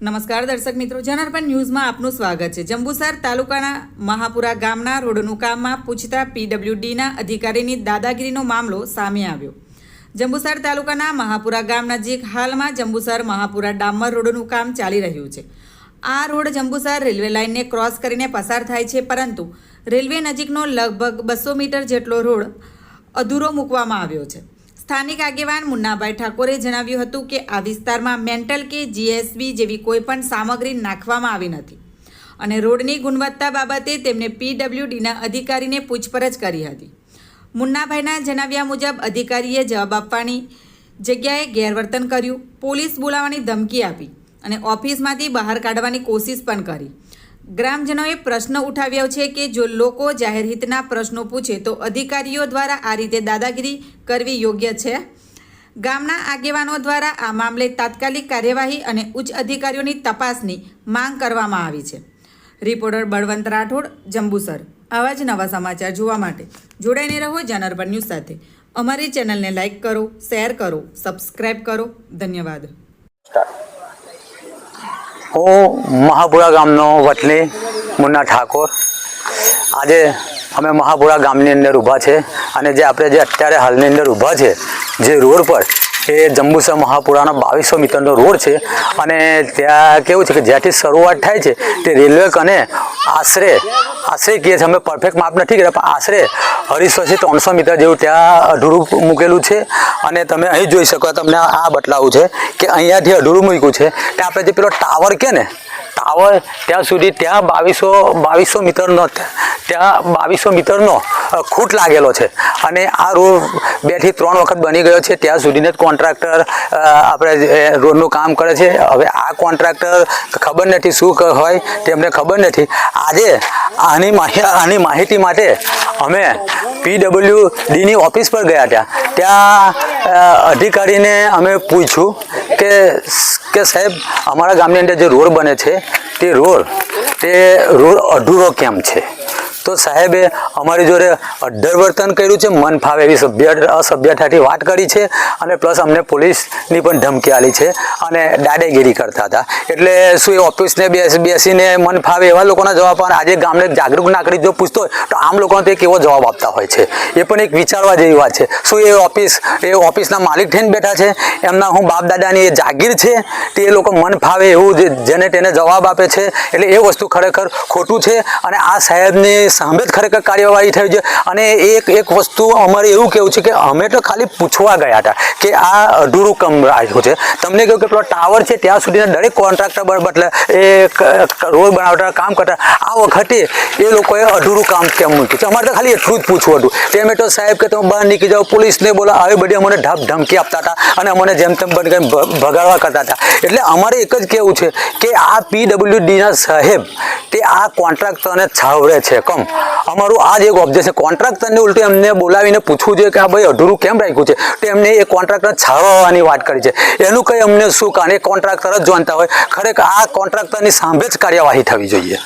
નમસ્કાર દર્શક મિત્રો, જનાર્પણ ન્યૂઝમાં આપનું સ્વાગત છે. જંબુસર તાલુકાના મહાપુરા ગામના રોડનું કામમાં પૂછતા પીડબ્લ્યુડીના અધિકારીની દાદાગીરીનો મામલો સામે આવ્યો. જંબુસર તાલુકાના મહાપુરા ગામ નજીક હાલમાં જંબુસર મહાપુરા ડામર રોડનું કામ ચાલી રહ્યું છે. આ રોડ જંબુસર રેલવે લાઇનને ક્રોસ કરીને પસાર થાય છે, પરંતુ રેલવે નજીકનો લગભગ બસો મીટર જેટલો રોડ અધૂરો મૂકવામાં આવ્યો છે. સ્થાનિક આગેવાન મુન્નાભાઈ ઠાકોરે જણાવ્યું હતું કે આ વિસ્તારમાં મેન્ટલ કે જીએસબી જેવી કોઈપણ સામગ્રી નાખવામાં આવી નથી. અને રોડની ગુણવત્તા બાબતે તેમણે પીડબ્લ્યુડીના અધિકારીને પૂછપરછ કરી હતી. મુન્નાભાઈના જણાવ્યા મુજબ અધિકારીએ જવાબ આપવાની જગ્યાએ ગેરવર્તન કર્યું, પોલીસ બોલાવવાની ધમકી આપી અને ઓફિસમાંથી બહાર કાઢવાની કોશિશ પણ કરી. ગ્રામજનોએ પ્રશ્ન ઉઠાવ્યો છે કે જો લોકો જાહેર હિતના પ્રશ્નો પૂછે તો અધિકારીઓ દ્વારા આ રીતે દાદાગીરી કરવી યોગ્ય છે? ગામના આગેવાનો દ્વારા આ મામલે તાત્કાલિક કાર્યવાહી અને ઉચ્ચ અધિકારીઓની તપાસની માંગ કરવામાં આવી છે. રિપોર્ટર બળવંત રાઠોડ, જંબુસર. આવા જ નવા સમાચાર જોવા માટે જોડાઈને રહો જનરબન ન્યૂઝ સાથે. અમારી ચેનલને લાઇક કરો, શેર કરો, સબસ્ક્રાઇબ કરો. ધન્યવાદ. હું મહાપુરા ગામનો વતની મુન્ના ઠાકોર. આજે અમે મહાપુરા ગામની અંદર ઊભા છે અને જે આપણે જે અત્યારે હાલની અંદર ઊભા છે, જે રોડ પર, એ જંબુસર મહાપુરાનો બાવીસો મીટરનો રોડ છે અને ત્યાં કેવું છે કે જ્યાંથી શરૂઆત થાય છે તે રેલવે કને આશરે આશરે કહીએ છીએ અમે પરફેક્ટ માપ નથી કર્યા, પણ આશરે અઢીસોથી ત્રણસો મીટર જેવું ત્યાં અઢુરું મૂકેલું છે અને તમે અહીં જોઈ શકો, તમને આ બતલાવું છે કે અહીંયાથી અઢુરું મૂક્યું છે. ત્યાં આપણે જે પેલો ટાવર કે ને, ટાવર ત્યાં સુધી ત્યાં બાવીસો બાવીસો મીટરનો ત્યાં બાવીસો મીટરનો ખૂટ લાગેલો છે. અને આ રોડ બેથી ત્રણ વખત બની ગયો છે. ત્યાં સુધીને જ કોન્ટ્રાક્ટર આપણે રોડનું કામ કરે છે. હવે આ કોન્ટ્રાક્ટર ખબર નથી શું હોય, તેમને ખબર નથી. આજે આની આની માહિતી માટે અમે પીડબ્લ્યુ ડીની ઓફિસ પર ગયા હતા ત્યાં અધિકારીને અમે પૂછ્યું કે કે સાહેબ, અમારા ગામની અંદર જે રોડ બને છે, તે રોડ તે રોડ અધૂરો કેમ છે? તો સાહેબે અમારી જોડે અઢર વર્તન કર્યું છે, મન ફાવે એવી સભ્ય, અસભ્યતાથી વાત કરી છે અને પ્લસ અમને પોલીસની પણ ધમકી આલી છે અને દાદાગીરી કરતા હતા. એટલે શું એ ઓફિસને બેસ, બેસીને મન ફાવે એવા લોકોના જવાબ પણ આજે ગામને જાગૃત નાગરિક જો પૂછતો હોય, તો આમ લોકોને તે કેવો જવાબ આપતા હોય છે? એ પણ એક વિચારવા જેવી વાત છે. શું એ ઓફિસ, એ ઓફિસના માલિક થઈને બેઠા છે? એમના હું બાપ દાદાની એ જાગીર છે? તે એ લોકો મન ફાવે એવું જેને તેને જવાબ આપે છે? એટલે એ વસ્તુ ખરેખર ખોટું છે અને આ સાહેબની સામે જ ખરેખર કાર્યવાહી થઈ છે. અને એક એક વસ્તુ અમારે એવું કેવું છે કે અમે તો ખાલી પૂછવા ગયા હતા કે આ અધૂરું કામ રાખ્યું છે. તમને કહ્યું કે પેલો ટાવર છે ત્યાં સુધીના દરેક કોન્ટ્રાક્ટર બદલે એ ક- ક- રોડ બનાવતા કામ કરતા. આ વખતે એ લોકોએ અધૂરું કામ કેમ મૂક્યું છે? અમારે તો ખાલી એટલું જ પૂછવું હતું. તેમ તો સાહેબ કે તમે બહાર નીકળી જાઓ, પોલીસને બોલો આવી બધી અમને ઢાપ ધમકી આપતા હતા અને અમને જેમ તેમ બની કરીને ભગાડવા કરતા હતા. એટલે અમારે એક જ કહેવું છે કે આ પીડબ્લ્યુડીના સાહેબ તે આ કોન્ટ્રાક્ટરને છાવરે છે, કમ. અમારું આ જ એક ઓબ્જેક્શન કોન્ટ્રાક્ટરને ઉલટું એમને બોલાવીને પૂછવું જોઈએ કે આ ભાઈ અધૂરું કેમ રાખ્યું છે? તો એમને એ કોન્ટ્રાક્ટર છાવવાની વાત કરી છે. એનું કંઈ અમને શું કારણ? એ કોન્ટ્રાક્ટર જ જાણતા હોય. ખરેખર આ કોન્ટ્રાક્ટરની સાંભળે જ કાર્યવાહી થવી જોઈએ.